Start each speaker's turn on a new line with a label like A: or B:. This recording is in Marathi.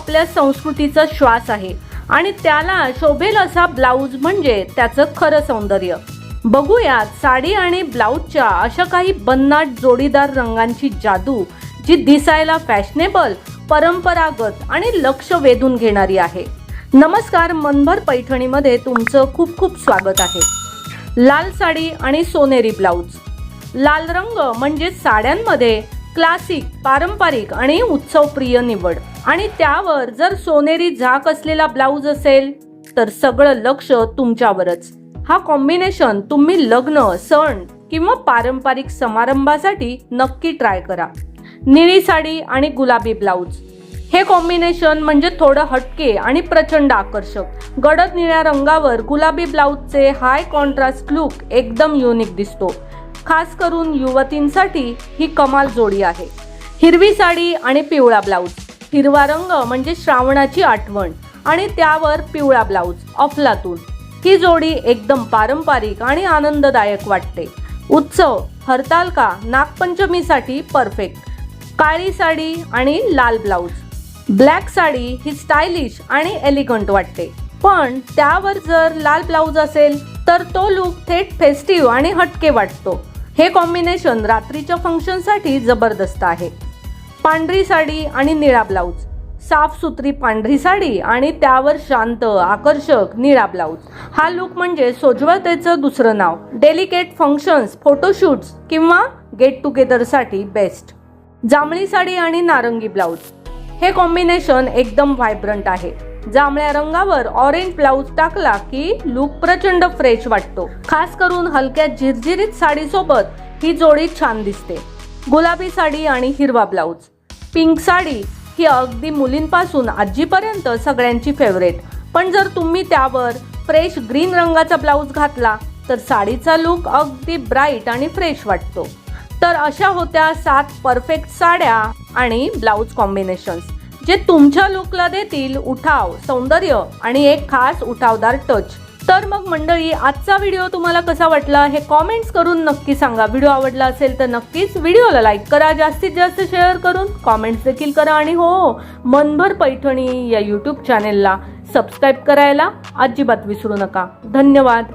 A: आपल्या संस्कृतीचा श्वास आहे. आणि त्याला शोभेल असा ब्लाऊज म्हणजे त्याचं खरं सौंदर्य. बघूयात साडी आणि ब्लाऊजच्या अशा काही बन्नाट जोडीदार रंगांची जादू जी दिसायला फॅशनेबल परंपरागत आणि लक्ष वेधून घेणारी आहे. नमस्कार मनभर पैठणीमध्ये तुमचं खूप खूप स्वागत आहे. लाल साडी आणि सोनेरी ब्लाऊज. लाल रंग म्हणजे साड्यांमध्ये क्लासिक पारंपरिक आणि उत्सवप्रिय निवड. आणि त्यावर जर सोनेरी झाक असलेला ब्लाऊज असेल तर सगळं लक्ष तुमच्यावरच. हा कॉम्बिनेशन तुम्ही लग्न सण किंवा पारंपरिक समारंभासाठी नक्की ट्राय करा. निळी साडी आणि गुलाबी ब्लाऊज. हे कॉम्बिनेशन म्हणजे थोडं हटके आणि प्रचंड आकर्षक. गडद निळ्या रंगावर गुलाबी ब्लाऊजचे हाय कॉन्ट्रास्ट लुक एकदम युनिक दिसतो. खास करून युवतींसाठी ही कमाल जोडी आहे. हिरवी साडी आणि पिवळा ब्लाऊज. हिरवा रंग म्हणजे श्रावणाची आठवण आणि त्यावर पिवळा ब्लाऊज अफलातून ही जोडी एकदम पारंपरिक आणि आनंददायक वाटते. उत्सव हरतालका नागपंचमीसाठी परफेक्ट काळी साडी आणि लाल ब्लाऊज. ब्लॅक साडी ही स्टायलिश आणि एलिगंट वाटते. पण त्यावर जर लाल ब्लाऊज असेल तर तो लुक थेट फेस्टिव्ह आणि हटके वाटतो. हे कॉम्बिनेशन रात्रीच्या फंक्शनसाठी जबरदस्त आहे. पांढरी साडी आणि निळा ब्लाऊज. साफसुथरी पांढरी साडी आणि त्यावर शांत आकर्षक निळा ब्लाऊज. हा लुक म्हणजे सोज्वळतेचं दुसरं नाव. डेलिकेट फंक्शन्स फोटोशूट्स किंवा गेट टुगेदरसाठी बेस्ट जांभळी साडी आणि नारंगी ब्लाऊज. हे कॉम्बिनेशन एकदम व्हायब्रंट आहे. जांभळ्या रंगावर ऑरेंज ब्लाऊज टाकला की लुक प्रचंड फ्रेश वाटतो. खास करून हलक्या झिरझिरीत साडीसोबत ही जोडी छान दिसते. गुलाबी साडी आणि हिरवा ब्लाऊज पिंक साडी ही अगदी मुलींपासून आजीपर्यंत सगळ्यांची फेवरेट पण जर तुम्ही त्यावर फ्रेश ग्रीन रंगाचा ब्लाऊज घातला तर साडीचा लुक अगदी ब्राईट आणि फ्रेश वाटतो. तर अशा होत्या सात परफेक्ट साड्या आणि ब्लाऊज कॉम्बिनेशन्स जे तुमच्या लुकला देतील उठाव सौंदर्य आणि एक खास उठावदार टच तर मग मंडळी आजचा व्हिडिओ तुम्हाला कसा वाटला हे कॉमेंट्स करून नक्की सांगा. व्हिडिओ आवडला असेल तर नक्कीच व्हिडिओला लाईक करा. जास्तीत जास्त शेअर करून कॉमेंट्स देखील करा. आणि हो मनभर पैठणी या यूट्यूब चॅनेलला सबस्क्राईब करायला अजिबात विसरू नका. धन्यवाद.